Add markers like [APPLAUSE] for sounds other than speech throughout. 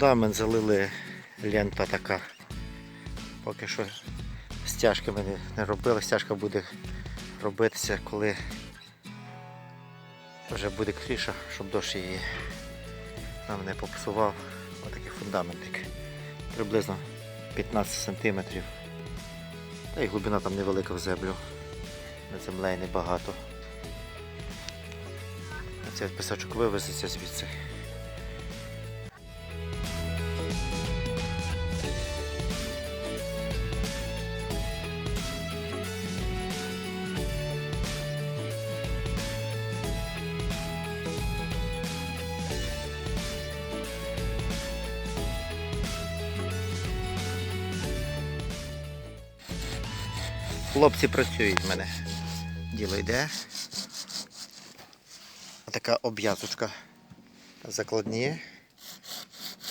Фундамент залили лента така. Поки що стяжки ми не- робили, стяжка буде робитися, коли вже буде криша, щоб дощ її нам не попсував. Отакий фундаментик. Приблизно 15 см. Та й глибина там невелика в землю. На землі небагато. Цей пісочок вивезеться звідси. Хлопці працюють в мене. Діло йде. Така обв'язочка закладні.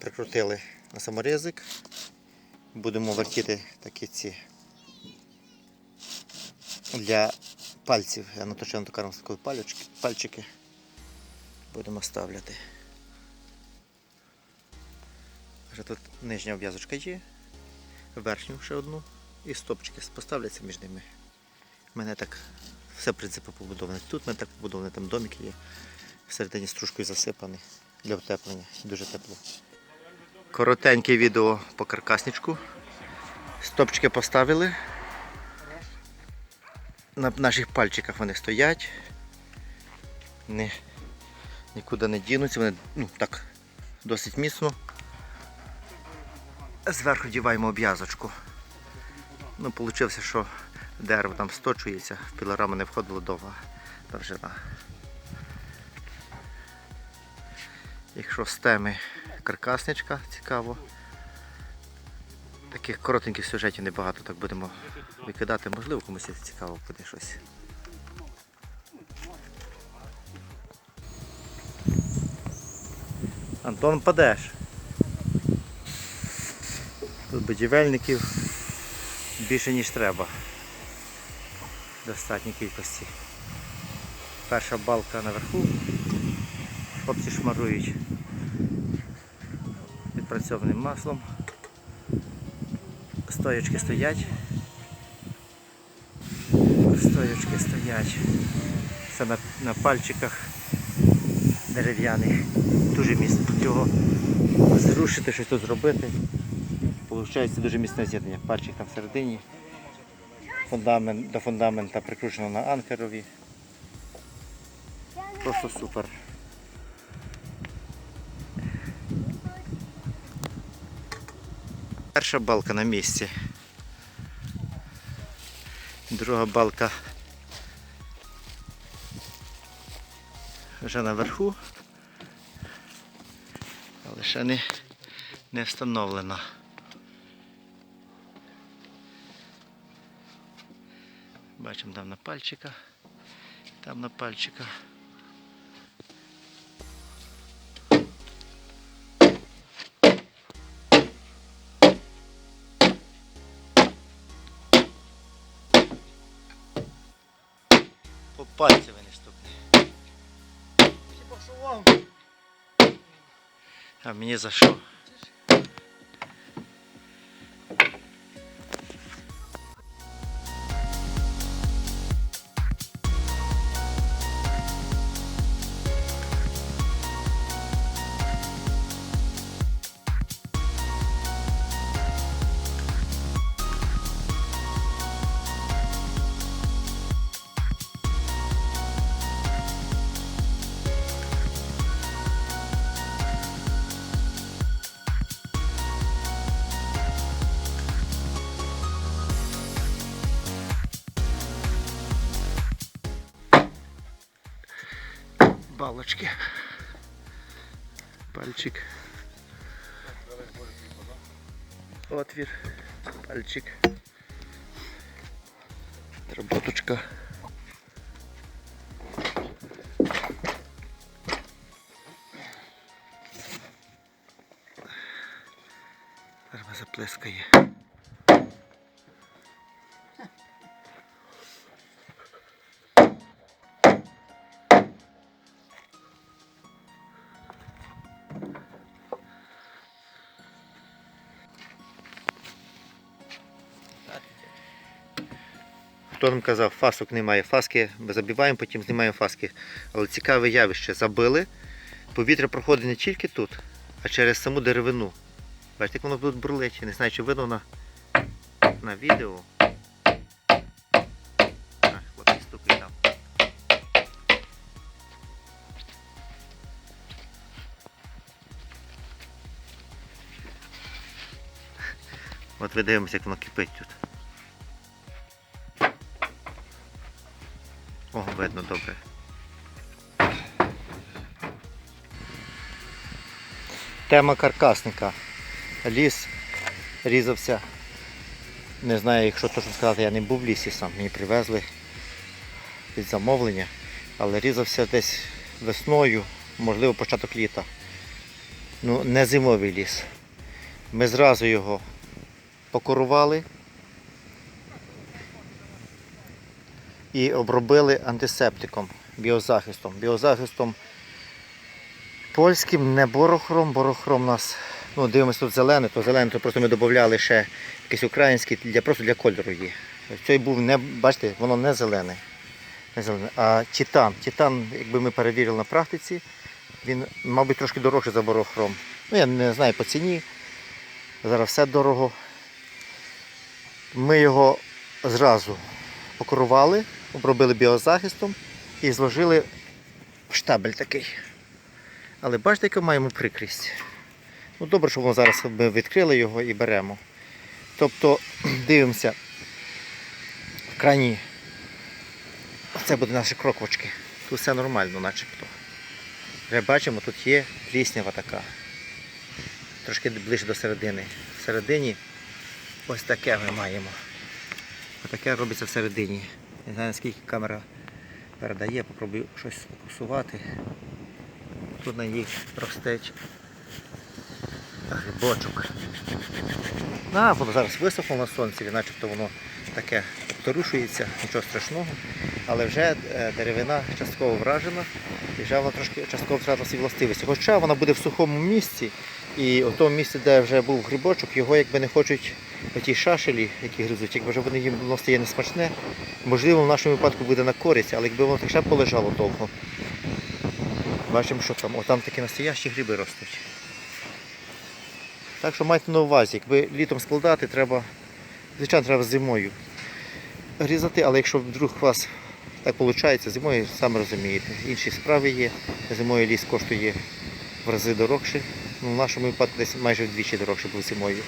Прикрутили на саморізик. Будемо вертіти такі ці для пальців. Я наточив токаром такі пальчики, пальчики. Будемо ставляти. Вже тут нижня обв'язочка є, верхню ще одну і стопчики поставляться між ними. У мене так все в принципі побудоване. Тут в мене так побудоване, там домик є. Всередині стружкою засипаний для утеплення. Дуже тепло. Коротеньке відео по каркасничку. Стопчики поставили. На наших пальчиках вони стоять. Не, нікуди не дінуться, вони ну, так досить міцно. Зверху діваємо обв'язочку. Ну, вийшло, що дерево там сточується, в пілораму не входила довга довжина. Якщо з теми каркасничка цікаво, таких коротеньких сюжетів небагато, так будемо викидати, можливо комусь цікаво буде щось. Антон падеш. Тут будівельників більше ніж треба. Достатній кількості. Перша балка наверху. Хлопці шмарують відпрацьованим маслом. Стоячки стоять. Стоячки стоять. Все на, на пальчиках дерев'яних. Дуже міцно його зрушити, щось тут зробити. Получається дуже міцне з'єднання. Пальчик там всередині. Фундамент, до фундамента прикручено на анкерові. Просто супер. Перша балка на місці. Друга балка вже наверху, але ще не, не встановлена. Бачимо там на пальчика, там на пальчика. По пальці ви не стукне. Хіба що вам? А мені за що? Балочки. Пальчик. Отвір. Пальчик. Работочка. Зараз заплескає. Хто нам казав, фасок немає, фаски ми забиваємо, потім знімаємо фаски. Але цікаве явище. Забили, повітря проходить не тільки тут, а через саму деревину. Бачите, як воно тут бурлить. Не знаю, чи видно на, на відео. От ви дивимося, як воно кипить тут. Видно добре. Тема каркасника. Ліс різався. Не знаю, якщо точно сказати, я не був в лісі сам. Мені привезли під замовлення, але різався десь весною, можливо, початок літа. Ну, не зимовий ліс. Ми зразу його покорували і обробили антисептиком, біозахистом. Біозахистом польським, не борохром. Борохром у нас, ну дивимося тут зелене, то зелене, то просто ми додавали ще якийсь український, для, просто для кольору є. Цей був не, бачите, воно не зелене. Не зелене. А титан. Титан, якби ми перевірили на практиці, він, мабуть, трошки дорожчий за борохром. Ну, я не знаю по ціні. Зараз все дорого. Ми його зразу покорували, обробили біозахистом і зложили в штабель такий. Але бачите, яку маємо прикрість. Ну, добре, що воно зараз ми відкрили його і беремо. Тобто [CLEARS THROAT] дивимося в крайній. Це буде наші кроквочки. Тут все нормально, начебто. Вже бачимо, тут є пліснява така. Трошки ближче до середини. Всередині ось таке ми маємо. Отаке робиться всередині. Не знаю наскільки камера передає, попробую щось сфокусувати. Тут на їх ростеч грибочок. На, воно зараз висохло на сонці, начебто воно таке обторушується, нічого страшного. Але вже е, деревина частково вражена і вже вона трошки частково втратила свої властивості. Хоча вона буде в сухому місці, і в тому місці, де вже був грибочок, його якби не хочуть оті шашелі, які гризуть, якби вже вони їм воно стає несмачне, можливо, в нашому випадку буде на користь, але якби воно так ще полежало довго. Бачимо, що там. О, там такі настоящі гриби ростуть. Так що майте на увазі, якби літом складати, треба, звичайно, треба зимою різати, але якщо вдруг у вас так виходить, зимою, самі розумієте, інші справи є. Зимою ліс коштує в рази дорогше. Ну, в нашому випадку десь майже вдвічі дорогше був зимою.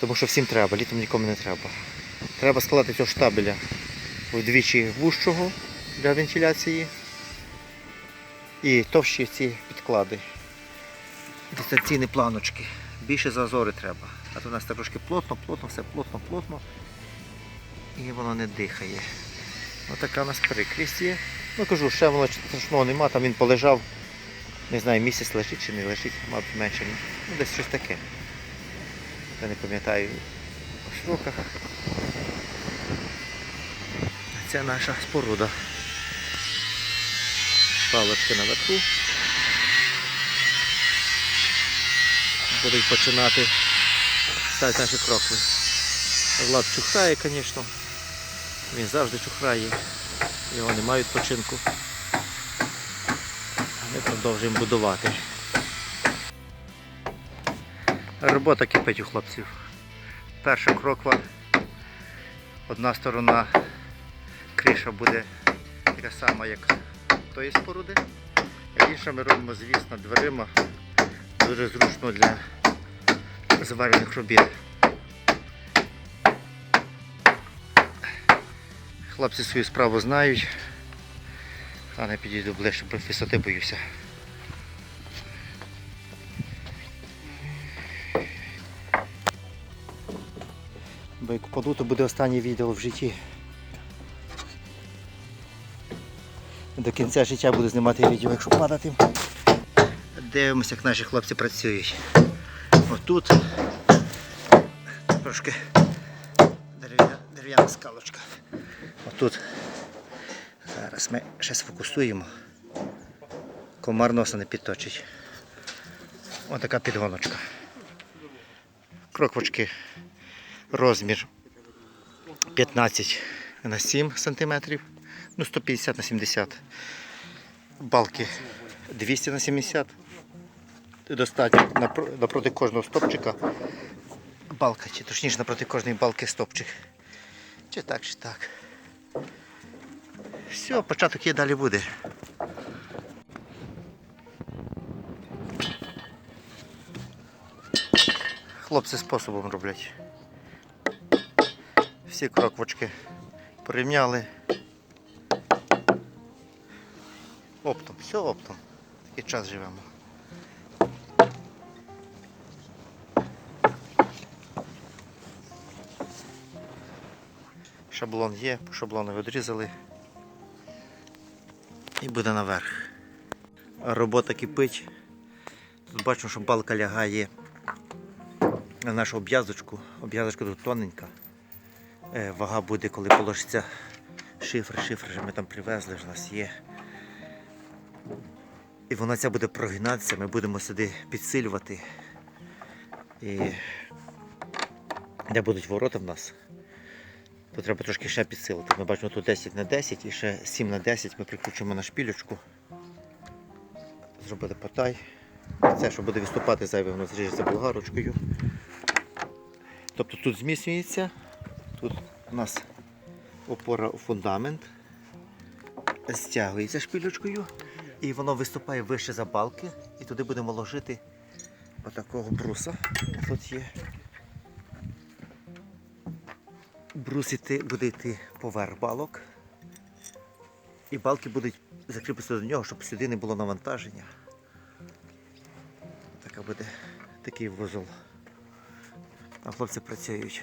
Тому що всім треба, літом нікому не треба. Треба складати цього штабеля вдвічі вужчого для вентиляції і товщі ці підклади. Дистанційні планочки. Більше зазори треба. А то у нас так трошки плотно, плотно, все плотно, плотно. І воно не дихає. Отака у нас прикрість є. Ну кажу, ще воно страшного нема, там він полежав, не знаю, місяць лежить чи не лежить, мабуть менше. Ну десь щось таке. Я не пам'ятаю по сроках. Це наша споруда. Палочки наверху. Будуть починати ставити наші крокви. Влад чухрає, звісно. Він завжди чухрає. Його немає відпочинку. Ми продовжуємо будувати. Робота кипить у хлопців. Перша кроква. Одна сторона криша буде така сама, як тої споруди. А інша ми робимо, звісно, дверима. Дуже зручно для заварених робіт. Хлопці свою справу знають. А не підійду ближче, бо висоти боюся. Бо як впаду, то буде останнє відео в житті. До кінця життя буду знімати відео, якщо падати. Дивимося, як наші хлопці працюють. Отут трошки дерев'яна, скалочка. Отут. Зараз ми ще сфокусуємо. Комар носа не підточить. Отака підгоночка. Кроквочки розмір 15 на 7 см, ну 150 на 70 Балки 200 на 70 Достатньо напроти кожного стопчика балка, чи точніше напроти кожної балки стопчик. Чи так, чи так. Все, початок є далі буде. Хлопці способом роблять. Всі кроквочки порівняли. Оптом, все оптом. Такий час живемо. Шаблон є, по шаблону відрізали. І буде наверх. Робота кипить. Тут бачимо, що балка лягає на нашу обв'язочку. Обв'язочка тут тоненька. Е, Вага буде, коли положиться шифр. Шифр вже ми там привезли, вже у нас є. І вона ця буде прогинатися, ми будемо сюди підсилювати. І де будуть ворота в нас, то треба трошки ще підсилити. Ми бачимо тут 10 на 10 і ще 7 на 10 ми прикручуємо на шпілючку. Зробити потай. Це, що буде виступати зайве, воно зріжеться болгарочкою. Тобто тут зміцнюється, тут у нас опора у фундамент, стягується шпілючкою і воно виступає вище за балки. І туди будемо ложити отакого бруса. Тут є. Брус іти, буде йти поверх балок. І балки будуть закріпитися до нього, щоб сюди не було навантаження. Така буде такий вузол. А хлопці працюють.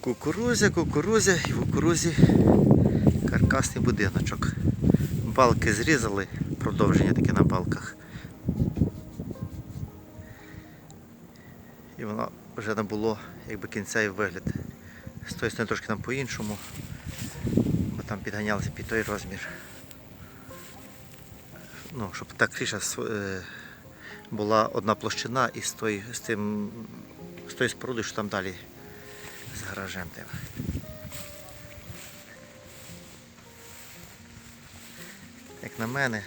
Кукурузя, кукурузя і в кукурузі каркасний будиночок. Балки зрізали, продовження таке на балках. І воно вже не було якби кінця і вигляд. З тої сторони трошки там по-іншому, бо там підганялися під той розмір. Ну, щоб та криша св- е, була одна площина і з тої, з тим, з тої споруди, що там далі з гаражем тим. Як на мене,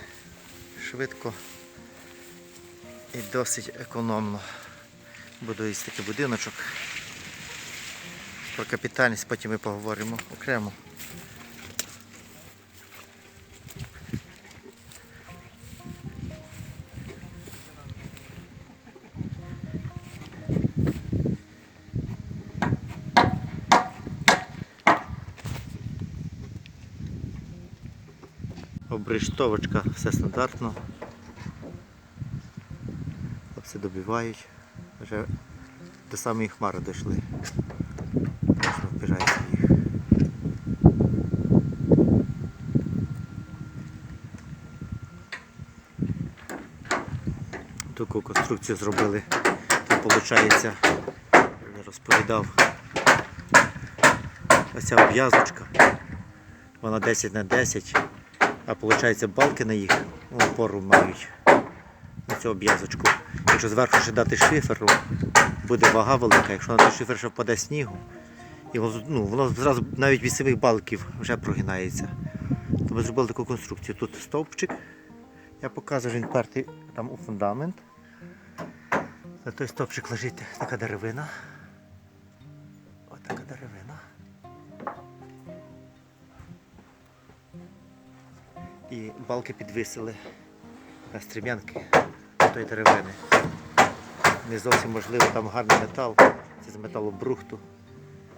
швидко і досить економно будується такий будиночок. Про капітальність потім ми поговоримо окремо. Обрештовочка, все стандартно. Хлопці добивають. Вже до самої хмари дійшли. Що впирається їх. Таку конструкцію зробили. Там виходить, я розповідав. Оця обв'язочка. Вона 10 на 10, а виходить балки на їх опору мають на цю обв'язочку. Якщо зверху ще дати шиферу, буде вага велика. Якщо на той шифер ще впаде снігу, і ну, воно зразу навіть від самих балків вже прогинається. То ми зробили таку конструкцію. Тут стовпчик, я показую, він пертий там у фундамент. На той стовпчик лежить така деревина. Ось така деревина. І балки підвисили на стрім'янки тої деревини. Не зовсім можливо, там гарний метал, це з металу брухту.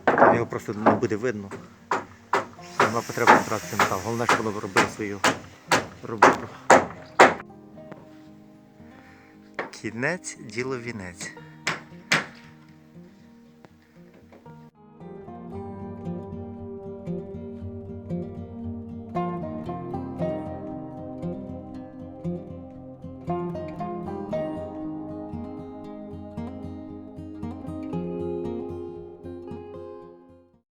Там його просто не буде видно. Нема потреби втратити метал. Головне, щоб воно робило свою роботу. Кінець, діло вінець.